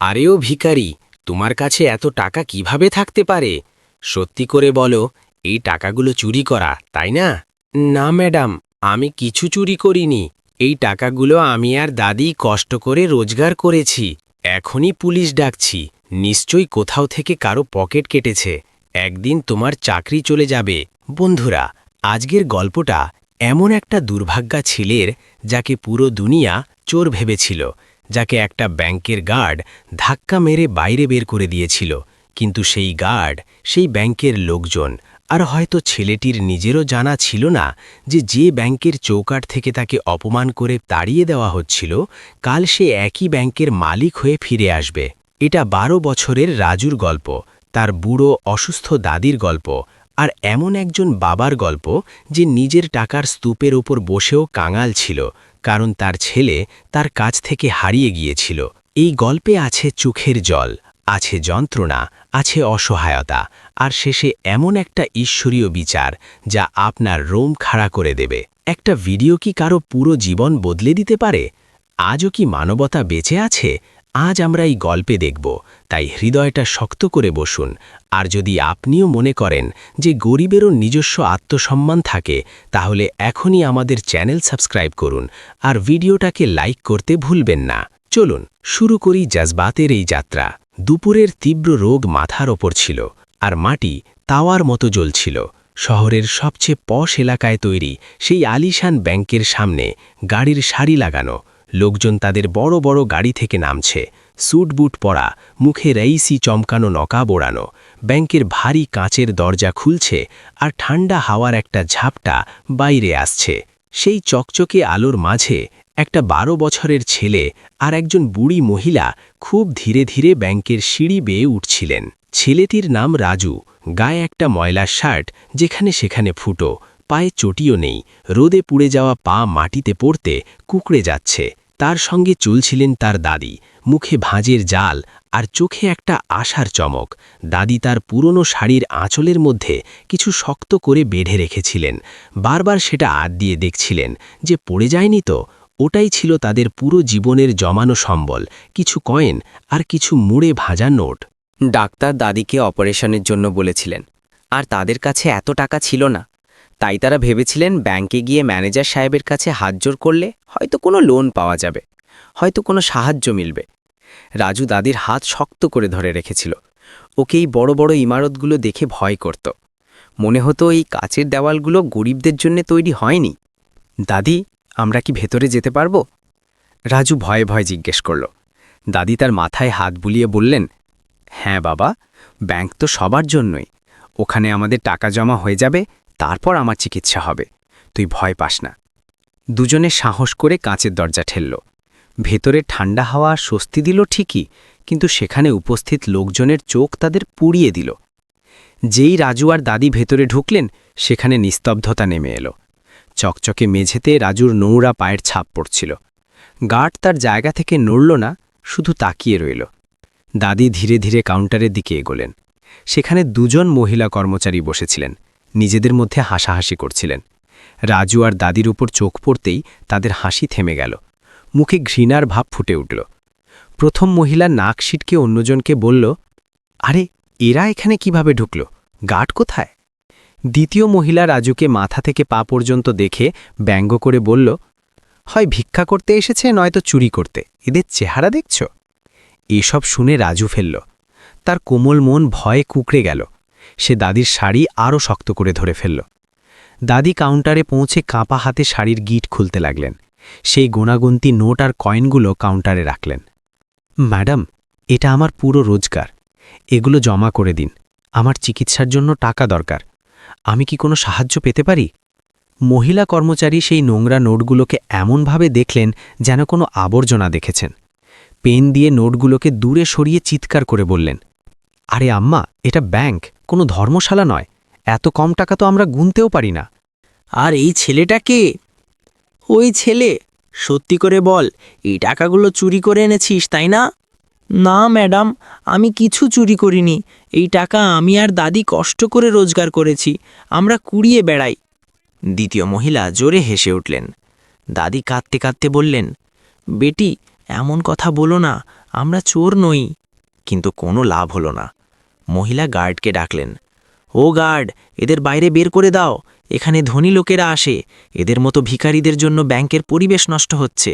আরেও ভিখারি, তোমার কাছে এত টাকা কীভাবে থাকতে পারে? সত্যি করে বলো, এই টাকাগুলো চুরি করা, তাই না? না, ম্যাডাম, আমি কিছু চুরি করিনি। এই টাকাগুলো আমি আর দাদি কষ্ট করে রোজগার করেছি। এখনই পুলিশ ডাকছি। নিশ্চয়ই কোথাও থেকে কারও পকেট কেটেছে। একদিন তোমার চাকরি চলে যাবে। বন্ধুরা, আজকের গল্পটা এমন একটা দুর্ভাগ্যা ছেলের, যাকে পুরো দুনিয়া চোর ভেবেছিল। যাকে একটা ব্যাংকের গার্ড ধাক্কা মেরে বাইরে বের করে দিয়েছিল। কিন্তু সেই গার্ড, সেই ব্যাংকের লোকজন, আর হয়তো ছেলেটির নিজেরও জানা ছিল না যে যে ব্যাংকের চৌকাট থেকে তাকে অপমান করে তাড়িয়ে দেওয়া হচ্ছিল, কাল সে একই ব্যাংকের মালিক হয়ে ফিরে আসবে। এটা বারো বছরের রাজুর গল্প, তার বুড়ো অসুস্থ দাদির গল্প, আর এমন একজন বাবার গল্প যে নিজের টাকার স্তূপের ওপর বসেও কাঙাল ছিল কারণ তার ছেলে তার কাছ থেকে হারিয়ে গিয়েছিল। এই গল্পে আছে চোখের জল, আছে যন্ত্রণা, আছে অসহায়তা, আর শেষে এমন একটা ঈশ্বরীয় বিচার যা আপনার রোম খাড়া করে দেবে। একটা ভিডিও কি কারও পুরো জীবন বদলে দিতে পারে? আজও কি মানবতা বেঁচে আছে? আজ আমরা এই গল্পে দেখব, তাই হৃদয়টা শক্ত করে বসুন। আর যদি আপনিও মনে করেন যে গরিবেরও নিজস্ব আত্মসম্মান থাকে, তাহলে এখনই আমাদের চ্যানেল সাবস্ক্রাইব করুন আর ভিডিওটাকে লাইক করতে ভুলবেন না। চলুন, শুরু করি জাজবাতের এই যাত্রা। দুপুরের তীব্র রোগ মাথার ওপর ছিল আর মাটি তাওয়ার মতো জ্বলছিল। শহরের সবচেয়ে পশ এলাকায় তৈরি সেই আলিশান ব্যাংকের সামনে গাড়ির সারি লাগানো লোকজন তাদের বড় বড় গাড়ি থেকে নামছে। স্যুট বুট পরা, মুখে রাইসি চমকানো, নকা বোড়ানো। ব্যাংকের ভারী কাঁচের দরজা খুলছে আর ঠান্ডা হাওয়ার একটা ঝাপটা বাইরে আসছে। সেই চকচকে আলোর মাঝে একটা বারো বছরের ছেলে আর একজন বুড়ি মহিলা খুব ধীরে ধীরে ব্যাংকের সিঁড়ি বেয়ে উঠছিলেন। ছেলেটির নাম রাজু, গায়ে একটা ময়লার শার্ট যেখানে সেখানে ফুটো, পায়ে চটিও নেই, রোদে পুড়ে যাওয়া পা মাটিতে পড়তে কুকড়ে যাচ্ছে। তার সঙ্গে চলছিলেন তার দাদি, মুখে ভাঁজের জাল আর চোখে একটা আশার চমক। দাদি তার পুরনো শাড়ির আঁচলের মধ্যে কিছু শক্ত করে বেঁধে রেখেছিলেন। বারবার সেটা আদ দিয়ে দেখছিলেন যে পড়ে যায়নি তো। ওটাই ছিল তাদের পুরো জীবনের জমানো সম্বল, কিছু কয়েন আর কিছু মুড়ে ভাজা নোট। ডাক্তার দাদিকে অপারেশনের জন্য বলেছিলেন, আর তাদের কাছে এত টাকা ছিল না। তাই তারা ভেবেছিলেন ব্যাংকে গিয়ে ম্যানেজার সাহেবের কাছে হাতজোর করলে হয়তো কোনো লোন পাওয়া যাবে, হয়তো কোনো সাহায্য মিলবে। রাজু দাদির হাত শক্ত করে ধরে রেখেছিল। ওকে এই বড় বড় ইমারতগুলো দেখে ভয় করত। মনে হতো এই কাচের দেওয়ালগুলো গরিবদের জন্য তৈরি হয়নি। দাদি, আমরা কি ভেতরে যেতে পারব? রাজু ভয়ে ভয়ে জিজ্ঞেস করল। দাদি তার মাথায় হাত বুলিয়ে বললেন হ্যাঁ বাবা, ব্যাংক তো সবার জন্যই। ওখানে আমাদের টাকা জমা হয়ে যাবে তারপর আমার চিকিৎসা হবে। তুই ভয় পাস না। দুজনে সাহস করে কাঁচের দরজা ঠেলল। ভেতরে ঠান্ডা হাওয়া স্বস্তি দিল ঠিকই, কিন্তু সেখানে উপস্থিত লোকজনের চোখ তাদের পুড়িয়ে দিল। যেই রাজু আর দাদি ভেতরে ঢুকলেন, সেখানে নিস্তব্ধতা নেমে এলো। চকচকে মেঝেতে রাজুর নোংরা পায়ের ছাপ পড়ছিল। গার্ড তার জায়গা থেকে নড়ল না, শুধু তাকিয়ে রইল। দাদি ধীরে ধীরে কাউন্টারের দিকে এগোলেন। সেখানে দুজন মহিলা কর্মচারী বসেছিলেন। নিজেদের মধ্যে হাসাহাসি করছিলেন। রাজু আর দাদির উপর চোখ পড়তেই তাদের হাসি থেমে গেল। মুখে ঘৃণার ভাব ফুটে উঠল। প্রথম মহিলা নাক সিটকে অন্যজনকে বলল, আরে, এরা এখানে কীভাবে ঢুকল? গার্ড কোথায়? দ্বিতীয় মহিলা রাজুকে মাথা থেকে পা পর্যন্ত দেখে ব্যঙ্গ করে বলল, হয় ভিক্ষা করতে এসেছে, নয়তো চুরি করতে। এদের চেহারা দেখছ? এসব শুনে রাজু ফেলল। তার কোমল মন ভয়ে কুকড়ে গেল। সে দাদির শাড়ি আরও শক্ত করে ধরে ফেলল। দাদি কাউন্টারে পৌঁছে কাঁপা হাতে শাড়ির গিট খুলতে লাগলেন। সেই গোনাগুন্তি নোট আর কয়েনগুলো কাউন্টারে রাখলেন। ম্যাডাম, এটা আমার পুরো রোজগার। এগুলো জমা করে দিন। আমার চিকিৎসার জন্য টাকা দরকার। আমি কি কোনো সাহায্য পেতে পারি? মহিলা কর্মচারী সেই নোংরা নোটগুলোকে এমনভাবে দেখলেন যেন কোনো আবর্জনা দেখেছেন। পেন দিয়ে নোটগুলোকে দূরে সরিয়ে চিৎকার করে বললেন, আরে আম্মা, এটা ব্যাংক। কোনো ধর্মশালা নয়। এত কম টাকা তো আমরা গুনতেও পারি না। আর এই ছেলেটা কে? ওই ছেলে। সত্যি করে বল, এই টাকাগুলো চুরি করে এনেছিস, তাই না? না, ম্যাডাম, আমি কিছু চুরি করিনি। এই টাকা আমি আর দাদি কষ্ট করে রোজগার করেছি। আমরা কুড়িয়ে বেড়াই। দ্বিতীয় মহিলা জোরে হেসে উঠলেন। দাদি কাঁদতে কাঁদতে বললেন, বেটি, এমন কথা বলো না, আমরা চোর নই। কিন্তু কোনো লাভ হলো না। মহিলা গার্ডকে ডাকলেন, ও গার্ড, এদের বাইরে বের করে দাও, এখানে ধনী লোকেরা আসে, এদের মতো ভিখারিদের জন্য ব্যাংকের পরিবেশ নষ্ট হচ্ছে।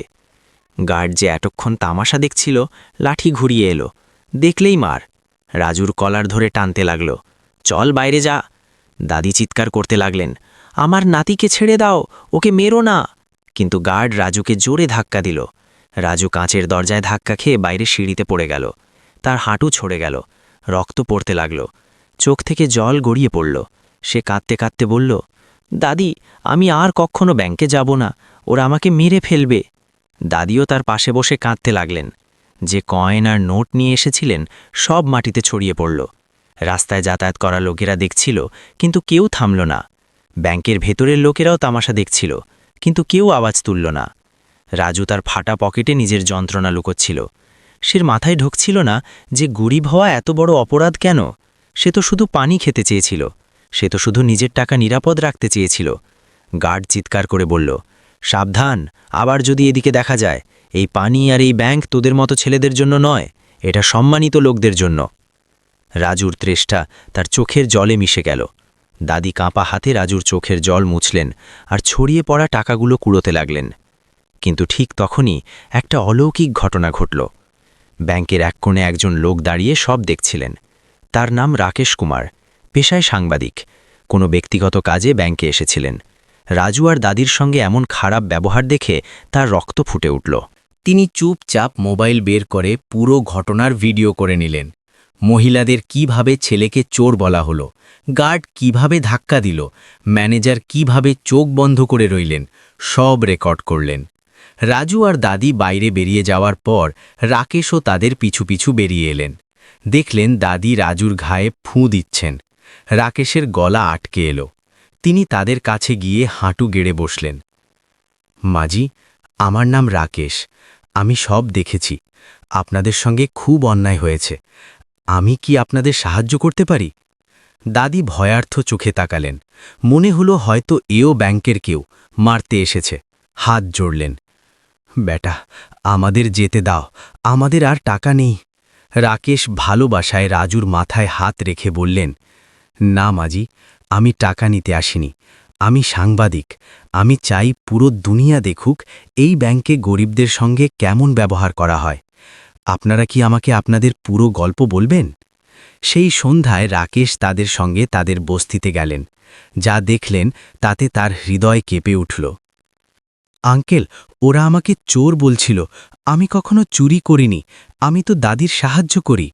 গার্ড যে এতক্ষণ তামাশা দেখছিল, লাঠি ঘুরিয়ে এলো, দেখলেই মার। রাজুর কলার ধরে টানতে লাগল, চল বাইরে যা। দাদি চিৎকার করতে লাগলেন, আমার নাতিকে ছেড়ে দাও, ওকে মেরো না। কিন্তু গার্ড রাজুকে জোরে ধাক্কা দিল। রাজু কাঁচের দরজায় ধাক্কা খেয়ে বাইরে সিঁড়িতে পড়ে গেল, তার হাঁটু ছড়ে গেল রক্ত পড়তে লাগল। চোখ থেকে জল গড়িয়ে পড়ল। সে কাঁদতে কাঁদতে বলল, দাদি, আমি আর কখনো ব্যাংকে যাব না। ওরা আমাকে মেরে ফেলবে। দাদিও তার পাশে বসে কাঁদতে লাগলেন। যে কয়েন আর নোট নিয়ে এসেছিলেন, সব মাটিতে ছড়িয়ে পড়ল। রাস্তায় যাতায়াত করা লোকেরা দেখছিল, কিন্তু কেউ থামল না। ব্যাংকের ভেতরের লোকেরাও তামাশা দেখছিল, কিন্তু কেউ আওয়াজ তুলল না। রাজু তার ফাটা পকেটে নিজের যন্ত্রণা লুকোচ্ছিল। সের মাথায় ঢুকছিল না যে গরিব হওয়া এত বড় অপরাধ কেন? সে তো শুধু পানি খেতে চেয়েছিল। সে তো শুধু নিজের টাকা নিরাপদ রাখতে চেয়েছিল। গার্ড চিৎকার করে বলল, সাবধান, আবার যদি এদিকে দেখা যায়, এই পানি আর এই ব্যাংক তোদের মতো ছেলেদের জন্য নয়, এটা সম্মানিত লোকদের জন্য। রাজুর ত্রেষ্টা তার চোখের জলে মিশে গেল। দাদি কাঁপা হাতে রাজুর চোখের জল মুছলেন আর ছড়িয়ে পড়া টাকাগুলো কুড়োতে লাগলেন। কিন্তু ঠিক তখনই একটা অলৌকিক ঘটনা ঘটল। ব্যাংকের এক কোণে একজন লোক দাঁড়িয়ে সব দেখছিলেন। তার নাম রাকেশ কুমার, পেশায় সাংবাদিক। কোনো ব্যক্তিগত কাজে ব্যাংকে এসেছিলেন। রাজু আর দাদির সঙ্গে এমন খারাপ ব্যবহার দেখে তার রক্ত ফুটে উঠল। তিনি চুপচাপ মোবাইল বের করে পুরো ঘটনার ভিডিও করে নিলেন। মহিলাদের কীভাবে ছেলেকে চোর বলা হলো, গার্ড কীভাবে ধাক্কা দিল, ম্যানেজার কীভাবে চোখ বন্ধ করে রইলেন, সব রেকর্ড করলেন। রাজু আর দাদি বাইরে বেরিয়ে যাওয়ার পর রাকেশও তাদের পিছু পিছু বেরিয়ে এলেন। দেখলেন দাদি রাজুর ঘায়ে ফুঁ দিচ্ছেন। রাকেশের গলা আটকে এলো। তিনি তাদের কাছে গিয়ে হাঁটু গেড়ে বসলেন। মাজি আমার নাম রাকেশ। আমি সব দেখেছি। আপনাদের সঙ্গে খুব অন্যায় হয়েছে। আমি কি আপনাদের সাহায্য করতে পারি? দাদি ভয়ার্থ চোখে তাকালেন। মনে হলো হয়তো এও ব্যাংকের কেউ মারতে এসেছে। হাত জোড়লেন। বেটা, আমাদের যেতে দাও। আমাদের আর টাকা নেই। রাকেশ ভালোবাসায় রাজুর মাথায় হাত রেখে বললেন, না মাজি, আমি টাকা নিতে আসিনি। আমি সাংবাদিক। আমি চাই পুরো দুনিয়া দেখুক এই ব্যাংকে গরিবদের সঙ্গে কেমন ব্যবহার করা হয়। আপনারা কি আমাকে আপনাদের পুরো গল্প বলবেন? সেই সন্ধ্যায় রাকেশ তাদের সঙ্গে তাদের বস্তিতে গেলেন। যা দেখলেন তাতে তার হৃদয় কেঁপে উঠল। আঙ্কেল, ওরা আমাকে চোর বলছিল। আমি কখনো চুরি করিনি। আমি তো দাদির সাহায্য করি।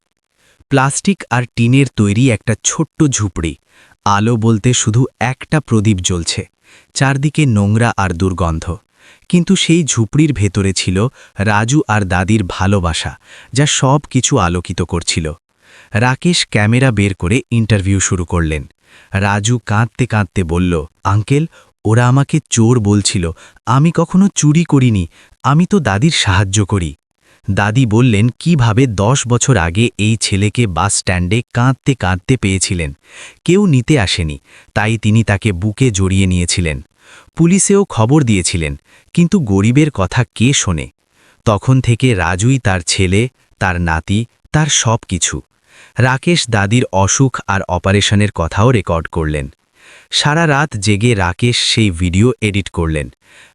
প্লাস্টিক আর টিনের তৈরি একটা ছোট্ট ঝুপড়ি। আলো বলতে শুধু একটা প্রদীপ জ্বলছে, চারদিকে নোংরা আর দুর্গন্ধ। কিন্তু সেই ঝুপড়ির ভেতরে ছিল রাজু আর দাদির ভালোবাসা, যা সব কিছু আলোকিত করছিল। রাকেশ ক্যামেরা বের করে ইন্টারভিউ শুরু করলেন। রাজু কাঁদতে কাঁদতে বলল, আঙ্কেল ওরা আমাকে চোর বলছিল, আমি কখনো চুরি করিনি, আমি তো দাদির সাহায্য করি। দাদি বললেন, কীভাবে দশ বছর আগে এই ছেলেকে বাস স্ট্যান্ডে কাঁদতে কাঁদতে পেয়েছিলেন। কেউ নিতে আসেনি, তাই তিনি তাকে বুকে জড়িয়ে নিয়েছিলেন। পুলিশেও খবর দিয়েছিলেন, কিন্তু গরিবের কথা কে শোনে? তখন থেকে রাজুই তার ছেলে, তার নাতি, তার সব কিছু রাকেশ দাদির অসুখ আর অপারেশনের কথাও রেকর্ড করলেন। সারা রাত জেগে রাকেশ সেই ভিডিও এডিট করলেন।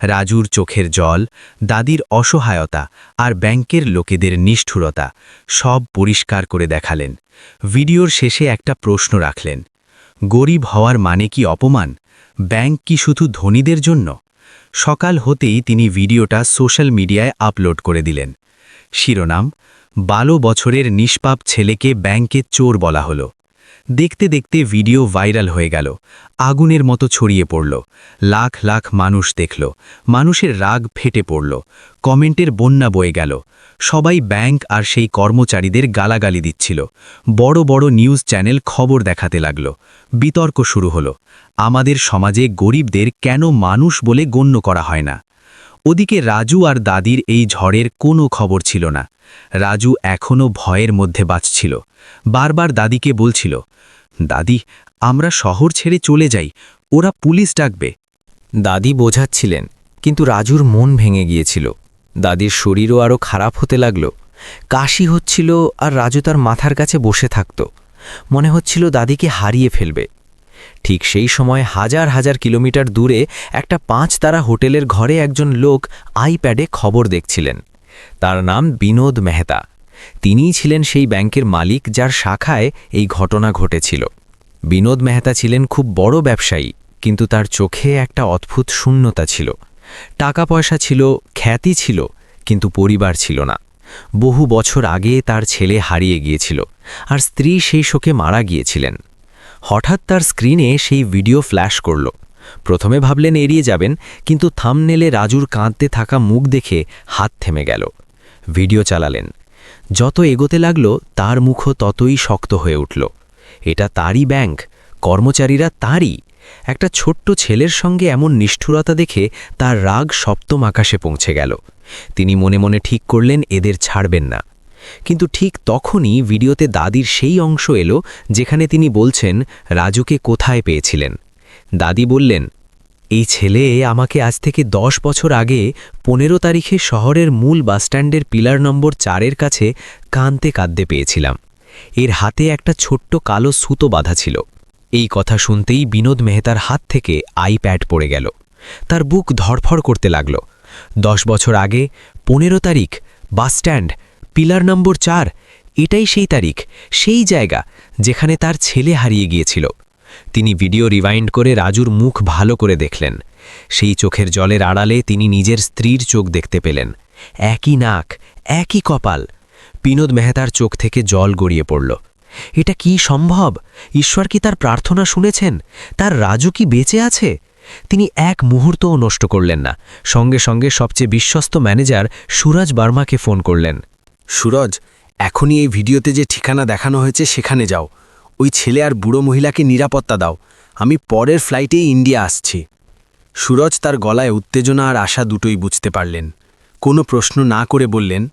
রাজুর চোখের জল, দাদির অসহায়তা আর ব্যাংকের লোকেদের নিষ্ঠুরতা সব পরিষ্কার করে দেখালেন। ভিডিওর শেষে একটা প্রশ্ন রাখলেন, গরিব হওয়ার মানে কি অপমান? ব্যাংক কি শুধু ধনীদের জন্য? সকাল হতেই তিনি ভিডিওটা সোশ্যাল মিডিয়ায় আপলোড করে দিলেন। শিরোনাম বারো বছরের নিষ্পাপ ছেলেকে ব্যাংকে চোর বলা হলো। দেখতে দেখতে ভিডিও ভাইরাল হয়ে গেল। আগুনের মতো ছড়িয়ে পড়ল। লাখ লাখ মানুষ দেখল। মানুষের রাগ ফেটে পড়ল। কমেন্টের বন্যা বয়ে গেল। সবাই ব্যাংক আর সেই কর্মচারীদের গালাগালি দিচ্ছিল। বড় বড় নিউজ চ্যানেল খবর দেখাতে লাগল। বিতর্ক শুরু হলো। আমাদের সমাজে গরিবদের কেন মানুষ বলে গণ্য করা হয় না? ওদিকে রাজু আর দাদির এই ঝড়ের কোনো খবর ছিল না। রাজু এখনও ভয়ের মধ্যে বাঁচছিল। বারবার দাদিকে বলছিল, দাদি, আমরা শহর ছেড়ে চলে যাই, ওরা পুলিশ ডাকবে। দাদি বোঝাচ্ছিলেন, কিন্তু রাজুর মন ভেঙে গিয়েছিল। দাদির শরীরও আরও খারাপ হতে লাগল। কাশি হচ্ছিল আর রাজু তার মাথার কাছে বসে থাকত। মনে হচ্ছিল দাদিকে হারিয়ে ফেলবে। ঠিক সেই সময় হাজার হাজার কিলোমিটার দূরে একটা পাঁচ তারা হোটেলের ঘরে একজন লোক আইপ্যাডে খবর দেখছিলেন। তার নাম বিনোদ মেহতা। তিনিই ছিলেন সেই ব্যাংকের মালিক যার শাখায় এই ঘটনা ঘটেছিল। বিনোদ মেহতা ছিলেন খুব বড় ব্যবসায়ী, কিন্তু তার চোখে একটা অদ্ভুত শূন্যতা ছিল। টাকা পয়সা ছিল, খ্যাতি ছিল, কিন্তু পরিবার ছিল না। বহু বছর আগে তার ছেলে হারিয়ে গিয়েছিল, আর স্ত্রী সেই শোকে মারা গিয়েছিলেন। হঠাৎ তার স্ক্রিনে সেই ভিডিও ফ্ল্যাশ করল। প্রথমে ভাবলেন এড়িয়ে যাবেন, কিন্তু থামনেলে রাজুর কাঁদতে থাকা মুখ দেখে হাত থেমে গেল। ভিডিও চালালেন। যত এগোতে লাগল, তার মুখও ততই শক্ত হয়ে উঠল। এটা তারই ব্যাংক, কর্মচারীরা তারই। একটা ছোট্ট ছেলের সঙ্গে এমন নিষ্ঠুরতা দেখে তার রাগ সপ্তম আকাশে পৌঁছে গেল। তিনি মনে মনে ঠিক করলেন, এদের ছাড়বেন না। কিন্তু ঠিক তখনই ভিডিওতে দাদির সেই অংশ এলো যেখানে তিনি বলছেন, রাজুকে কোথায় পেয়েছিলেন? দাদি বললেন, এই ছেলে আমাকে আজ থেকে দশ বছর আগে পনেরো তারিখে শহরের মূল বাসস্ট্যান্ডের পিলার নম্বর চারের কাছে কাঁদতে কাঁদতে পেয়েছিলাম। এর হাতে একটা ছোট্ট কালো সুতো বাঁধা ছিল। এই কথা শুনতেই বিনোদ মেহতার হাত থেকে আইপ্যাড পড়ে গেল। তার বুক ধরফর করতে লাগল। দশ বছর আগে পনেরো তারিখ বাসস্ট্যান্ড পিলার নম্বর চার, এটাই সেই তারিখ, সেই জায়গা যেখানে তার ছেলে হারিয়ে গিয়েছিল। তিনি ভিডিও রিভাইন্ড করে রাজুর মুখ ভালো করে দেখলেন। সেই চোখের জলের আড়ালে তিনি নিজের স্ত্রীর চোখ দেখতে পেলেন। একই নাক, একই কপাল। বিনোদ মেহতার চোখ থেকে জল গড়িয়ে পড়ল। এটা কি সম্ভব? ঈশ্বর কি তার প্রার্থনা শুনেছেন? তার রাজু কি বেঁচে আছে? তিনি এক মুহূর্তও নষ্ট করলেন না। সঙ্গে সঙ্গে সবচেয়ে বিশ্বস্ত ম্যানেজার সুরাজ বার্মাকে ফোন করলেন। সুরজ, এখনই এই ভিডিওতে যে ঠিকানা দেখানো হয়েছে সেখানে যাও। ওই ছেলে আর বুড়ো মহিলাকে নিরাপত্তা দাও। আমি পরের ফ্লাইটেই ইন্ডিয়া আসছি। সুরজ তার গলায় উত্তেজনা আর আশা দুটোই বুঝতে পারলেন। কোনো প্রশ্ন না করে বললেন,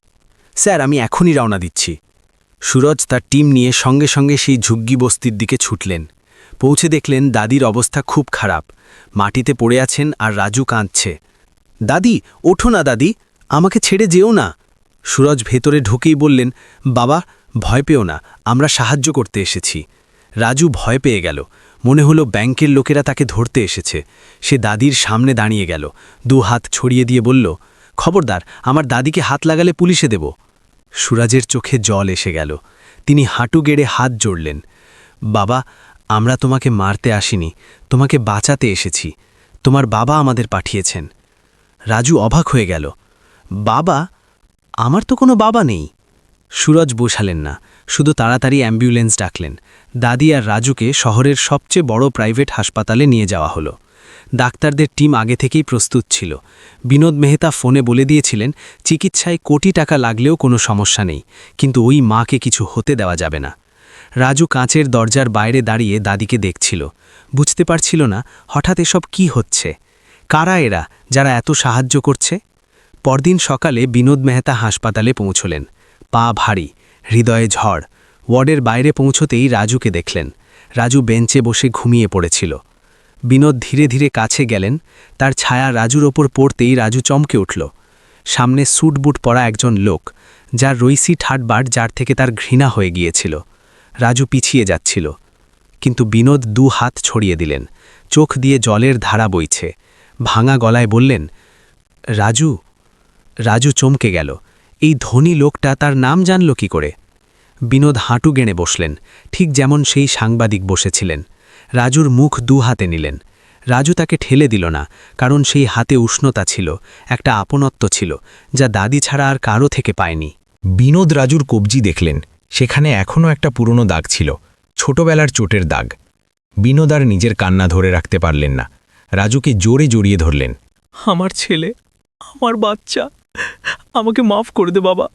স্যার, আমি এখনই রওনা দিচ্ছি। সুরজ তার টিম নিয়ে সঙ্গে সঙ্গে সেই ঝুগ্গি বস্তির দিকে ছুটলেন। পৌঁছে দেখলেন দাদির অবস্থা খুব খারাপ। মাটিতে পড়ে আছেন আর রাজু কাঁদছে। দাদি, ওঠো না দাদি, আমাকে ছেড়ে যেও না। সুরজ ভেতরে ঢুকেই বললেন, বাবা, ভয় পেও না, আমরা সাহায্য করতে এসেছি। রাজু ভয় পেয়ে গেল। মনে হলো ব্যাংকের লোকেরা তাকে ধরতে এসেছে। সে দাদির সামনে দাঁড়িয়ে গেল। দু হাত ছড়িয়ে দিয়ে বলল, খবরদার, আমার দাদিকে হাত লাগালে পুলিশে দেব। সুরাজের চোখে জল এসে গেল। তিনি হাঁটু গেড়ে হাত জড়লেন, বাবা, আমরা তোমাকে মারতে আসিনি, তোমাকে বাঁচাতে এসেছি। তোমার বাবা আমাদের পাঠিয়েছেন। রাজু অবাক হয়ে গেল, বাবা আমার তো কোনো বাবা নেই। সুরজ বসালেন না, শুধু তাড়াতাড়ি অ্যাম্বুলেন্স ডাকলেন। দাদি আর রাজুকে শহরের সবচেয়ে বড় প্রাইভেট হাসপাতালে নিয়ে যাওয়া হলো। ডাক্তারদের টিম আগে থেকেই প্রস্তুত ছিল। বিনোদ মেহতা ফোনে বলে দিয়েছিলেন, চিকিৎসায় কোটি টাকা লাগলেও কোনো সমস্যা নেই, কিন্তু ওই মাকে কিছু হতে দেওয়া যাবে না। রাজু কাঁচের দরজার বাইরে দাঁড়িয়ে দাদিকে দেখছিল। বুঝতে পারছিল না, হঠাৎ এসব কি হচ্ছে? কারা এরা, যারা এত সাহায্য করছে? পরদিন সকালে বিনোদ মেহতা হাসপাতালে পৌঁছলেন। পা ভারী, হৃদয়ে ঝড়। ওয়ার্ডের বাইরে পৌঁছতেই রাজুকে দেখলেন। রাজু বেঞ্চে বসে ঘুমিয়ে পড়েছিল। বিনোদ ধীরে ধীরে কাছে গেলেন। তার ছায়া রাজুর ওপর পড়তেই রাজু চমকে উঠল। সামনে স্যুট বুট পরা একজন লোক, যার রইসি ঠাটবার যার থেকে তার ঘৃণা হয়ে গিয়েছিল। রাজু পিছিয়ে যাচ্ছিল। কিন্তু বিনোদ দু হাত ছড়িয়ে দিলেন। চোখ দিয়ে জলের ধারা বইছে। ভাঙা গলায় বললেন, রাজু রাজু চমকে গেল। এই ধনী লোকটা তার নাম জানল কি করে? বিনোদ হাঁটু গেঁড়ে বসলেন, ঠিক যেমন সেই সাংবাদিক বসেছিলেন। রাজুর মুখ দু হাতে নিলেন। রাজু তাকে ঠেলে দিল না, কারণ সেই হাতে উষ্ণতা ছিল, একটা আপনত্ব ছিল, যা দাদি ছাড়া আর কারও থেকে পায়নি। বিনোদ রাজুর কবজি দেখলেন, সেখানে এখনও একটা পুরনো দাগ ছিল, ছোটবেলার চোটের দাগ। বিনোদ আর নিজের কান্না ধরে রাখতে পারলেন না। রাজুকে জোরে জড়িয়ে ধরলেন, আমার ছেলে, আমার বাচ্চা। আমাকে মাফ করে দে বাবা।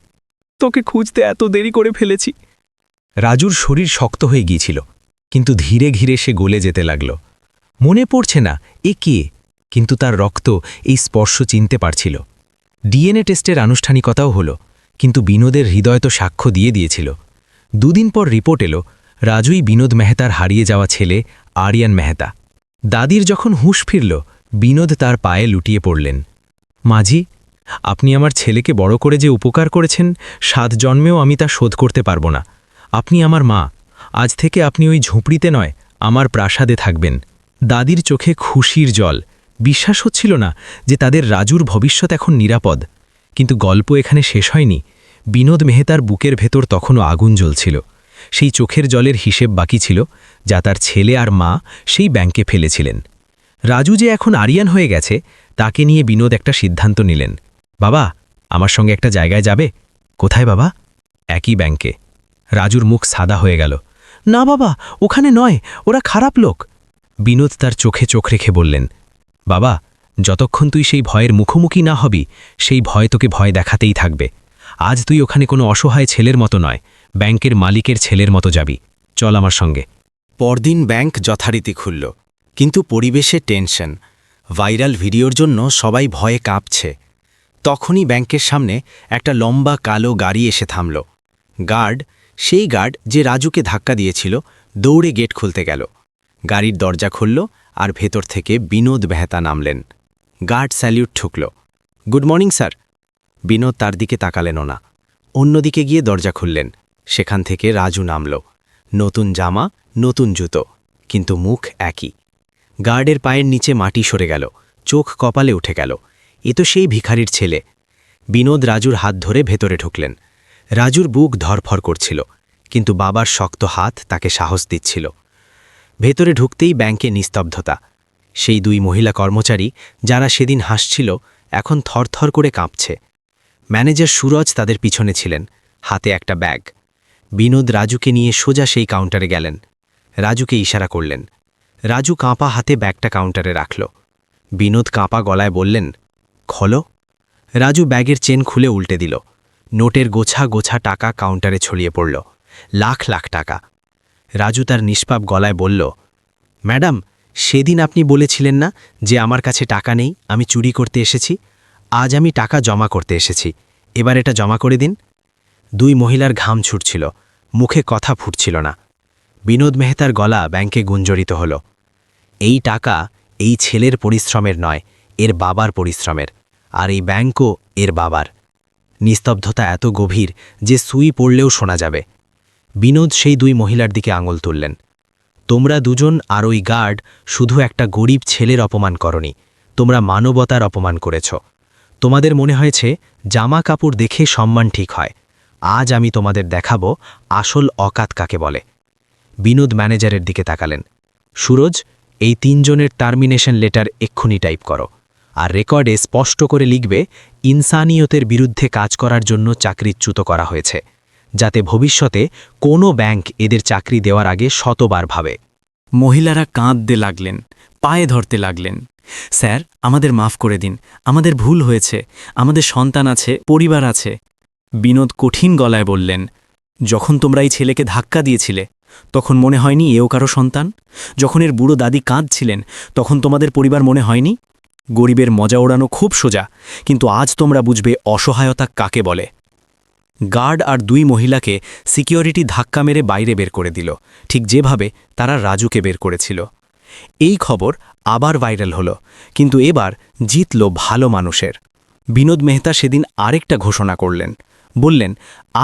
তোকে খুঁজতে এত দেরি করে ফেলেছি। রাজুর শরীর শক্ত হয়ে গিয়েছিল, কিন্তু ধীরে ধীরে সে গলে যেতে লাগল। মনে পড়ছে না, এ কে? কিন্তু তার রক্ত এই স্পর্শ চিনতে পারছিল। ডিএনএ টেস্টের আনুষ্ঠানিকতাও হলো, কিন্তু বিনোদের হৃদয় তো সাক্ষ্য দিয়ে দিয়েছিল। দুদিন পর রিপোর্ট এলো, রাজুই বিনোদ মেহতার হারিয়ে যাওয়া ছেলে আরিয়ান মেহতা। দাদির যখন হুঁশ ফিরল, বিনোদ তার পায়ে লুটিয়ে পড়লেন। মাঝি আপনি আমার ছেলেকে বড় করে যে উপকার করেছেন, সাত জন্মেও আমি তা শোধ করতে পারব না। আপনি আমার মা। আজ থেকে আপনি ওই ঝুঁপড়িতে নয়, আমার প্রাসাদে থাকবেন। দাদির চোখে খুশির জল। বিশ্বাস হচ্ছিল না যে তাদের রাজুর ভবিষ্যৎ এখন নিরাপদ। কিন্তু গল্প এখানে শেষ হয়নি। বিনোদ মেহতার বুকের ভেতর তখনও আগুন জ্বলছিল। সেই চোখের জলের হিসেব বাকি ছিল, যা তার ছেলে আর মা সেই ব্যাংকে ফেলেছিলেন। রাজু যে এখন আরিয়ান হয়ে গেছে, তাকে নিয়ে বিনোদ একটা সিদ্ধান্ত নিলেন। বাবা, আমার সঙ্গে একটা জায়গায় যাবে? কোথায় বাবা? একই ব্যাংকে। রাজুর মুখ সাদা হয়ে গেল। না বাবা, ওখানে নয়, ওরা খারাপ লোক। বিনোদ তার চোখে চোখ রেখে বললেন, বাবা, যতক্ষণ তুই সেই ভয়ের মুখোমুখি না হবি, সেই ভয় তোকে ভয় দেখাতেই থাকবে। আজ তুই ওখানে কোনো অসহায় ছেলের মতো নয়, ব্যাংকের মালিকের ছেলের মতো যাবি। চল আমার সঙ্গে। পরদিন ব্যাংক যথারীতি খুলল, কিন্তু পরিবেশে টেনশন। ভাইরাল ভিডিওর জন্য সবাই ভয়ে কাঁপছে। তখনই ব্যাংকের সামনে একটা লম্বা কালো গাড়ি এসে থামল। গার্ড, সেই গার্ড যে রাজুকে ধাক্কা দিয়েছিল, দৌড়ে গেট খুলতে গেল। গাড়ির দরজা খুলল আর ভেতর থেকে বিনোদ বেহতা নামলেন। Guard salute ঠুকল। Good morning, sir. Binod তার দিকে তাকালেনও না। অন্যদিকে গিয়ে দরজা খুললেন। সেখান থেকে রাজু নামল। নতুন জামা, নতুন জুতো, কিন্তু মুখ একই। গার্ডের পায়ের নিচে মাটি সরে গেল। চোখ কপালে উঠে গেল। এ তো সেই ভিখারির ছেলে। বিনোদ রাজুর হাত ধরে ভেতরে ঢুকলেন। রাজুর বুক ধরফর করছিল, কিন্তু বাবার শক্ত হাত তাকে সাহস দিচ্ছিল। ভেতরে ঢুকতেই ব্যাংকে নিস্তব্ধতা। সেই দুই মহিলা কর্মচারী, যারা সেদিন হাসছিল, এখন থরথর করে কাঁপছে। ম্যানেজার সুরজ তাদের পিছনে ছিলেন, হাতে একটা ব্যাগ। বিনোদ রাজুকে নিয়ে সোজা সেই কাউন্টারে গেলেন। রাজুকে ইশারা করলেন। রাজু কাঁপা হাতে ব্যাগটা কাউন্টারে রাখল। বিনোদ কাঁপা গলায় বললেন খলো। রাজু ব্যাগের চেন খুলে উল্টে দিল। নোটের গোছা গোছা টাকা কাউন্টারে ছড়িয়ে পড়ল। লাখ লাখ টাকা। রাজু তার নিষ্পাপ গলায় বলল, ম্যাডাম, সেদিন আপনি বলেছিলেন না যে আমার কাছে টাকা নেই, আমি চুরি করতে এসেছি। আজ আমি টাকা জমা করতে এসেছি। এবার এটা জমা করে দিন। দুই মহিলার ঘাম ছুটছিল। মুখে কথা ফুটছিল না। বিনোদ মেহতার গলা ব্যাংকে গুঞ্জরিত হল। এই টাকা এই ছেলের পরিশ্রমের নয় এর বাবার পরিশ্রমের, আর এই ব্যাংকও এর বাবার। নিস্তব্ধতা এত গভীর যে সুই পড়লেও শোনা যাবে। বিনোদ সেই দুই মহিলার দিকে আঙুল তুললেন। তোমরা দুজন আর ওই গার্ড শুধু একটা গরিব ছেলের অপমান করনি, তোমরা মানবতার অপমান করেছ। তোমাদের মনে হয়েছে জামা কাপড় দেখে সম্মান ঠিক হয়। আজ আমি তোমাদের দেখাবো আসল অকাত কাকে বলে। বিনোদ ম্যানেজারের দিকে তাকালেন। সুরজ, এই তিনজনের টার্মিনেশন লেটার এক্ষুনি টাইপ করো। আর রেকর্ডে স্পষ্ট করে লিখবে, ইনসানিয়তের বিরুদ্ধে কাজ করার জন্য চাকরিচ্যুত করা হয়েছে, যাতে ভবিষ্যতে কোনো ব্যাংক এদের চাকরি দেওয়ার আগে শতবার ভাবে। মহিলারা কাঁদতে লাগলেন, পায়ে ধরতে লাগলেন। স্যার, আমাদের মাফ করে দিন, আমাদের ভুল হয়েছে, আমাদের সন্তান আছে, পরিবার আছে। বিনোদ কঠিন গলায় বললেন, যখন তোমরা এই ছেলেকে ধাক্কা দিয়েছিলে, তখন মনে হয়নি এও কারও সন্তান? যখন এর বুড়ো দাদি কাঁদছিলেন, তখন তোমাদের পরিবার মনে হয়নি? গরিবের মজা ওড়ানো খুব সোজা, কিন্তু আজ তোমরা বুঝবে অসহায়তা কাকে বলে। গার্ড আর দুই মহিলাকে সিকিউরিটি ধাক্কা মেরে বাইরে বের করে দিল, ঠিক যেভাবে তারা রাজুকে বের করেছিল। এই খবর আবার ভাইরাল হলো, কিন্তু এবার জিতল ভালো মানুষের। বিনোদ মেহতা সেদিন আরেকটা ঘোষণা করলেন, বললেন,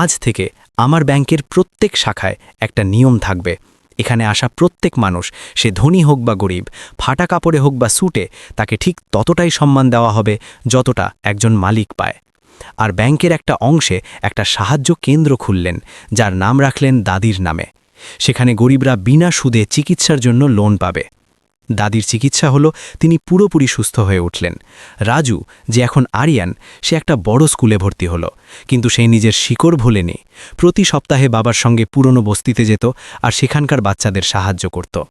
আজ থেকে আমার ব্যাংকের প্রত্যেক শাখায় একটা নিয়ম থাকবে এখানে আসা প্রত্যেক মানুষ, সে ধনী হোক বা গরিব, ফাটা কাপড়ে হোক বা স্যুটে তাকে ঠিক ততটাই সম্মান দেওয়া হবে যতটা একজন মালিক পায়। আর ব্যাংকের একটা অংশে একটা সাহায্য কেন্দ্র খুললেন, যার নাম রাখলেন দাদির নামে। সেখানে গরিবরা বিনা সুদে চিকিৎসার জন্য লোন পাবে। দাদির চিকিৎসা হলো তিনি পুরোপুরি সুস্থ হয়ে উঠলেন। রাজু, যে এখন আরিয়ান, সে একটা বড় স্কুলে ভর্তি হলো। কিন্তু সে নিজের শিকড় ভোলেনি। প্রতি সপ্তাহে বাবার সঙ্গে পুরনো বস্তিতে যেত আর সেখানকার বাচ্চাদের সাহায্য করত।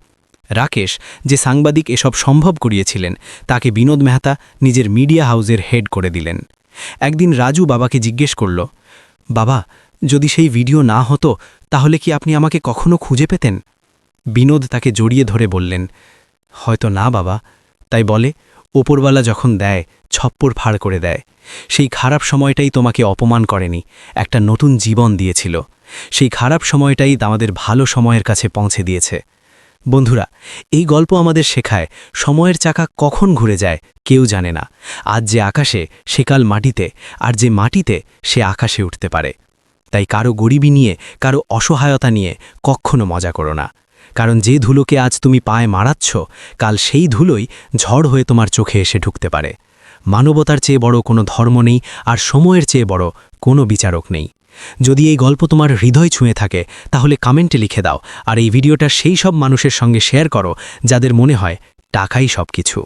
রাকেশ, যে সাংবাদিক এসব সম্ভব করিয়েছিলেন, তাকে বিনোদ মেহতা নিজের মিডিয়া হাউজের হেড করে দিলেন। একদিন রাজু বাবাকে জিজ্ঞেস করল, বাবা, যদি সেই ভিডিও না হতো, তাহলে কি আপনি আমাকে কখনো খুঁজে পেতেন? বিনোদ তাকে জড়িয়ে ধরে বললেন হয়তো না, বাবা। তাই বলে ওপরওয়ালা যখন দেয়, ছপ্পর ফাড় করে দেয়। সেই খারাপ সময়টাই তোমাকে অপমান করেনি, একটা নতুন জীবন দিয়েছিল। সেই খারাপ সময়টাই আমাদের ভালো সময়ের কাছে পৌঁছে দিয়েছে। বন্ধুরা, এই গল্প আমাদের শেখায়, সময়ের চাকা কখন ঘুরে যায়, কেউ জানে না। আজ যে আকাশে সেকাল মাটিতে, আর যে মাটিতে, সে আকাশে উঠতে পারে। তাই কারও গরিবি নিয়ে, কারও অসহায়তা নিয়ে কখনো মজা করো না। কারণ যে ধুলোকে আজ তুমি পায়ে মারাচ্ছ, কাল সেই ধুলোই ঝড় হয়ে তোমার চোখে এসে ঢুকতে পারে। মানবতার চেয়ে বড় কোনো ধর্ম নেই, আর সময়ের চেয়ে বড় কোনো বিচারক নেই। যদি এই গল্প তোমার হৃদয় ছুঁয়ে থাকে, তাহলে কমেন্টে লিখে দাও, আর এই ভিডিওটা সেই সব মানুষের সঙ্গে শেয়ার করো, যাদের মনে হয় টাকাই সব কিছু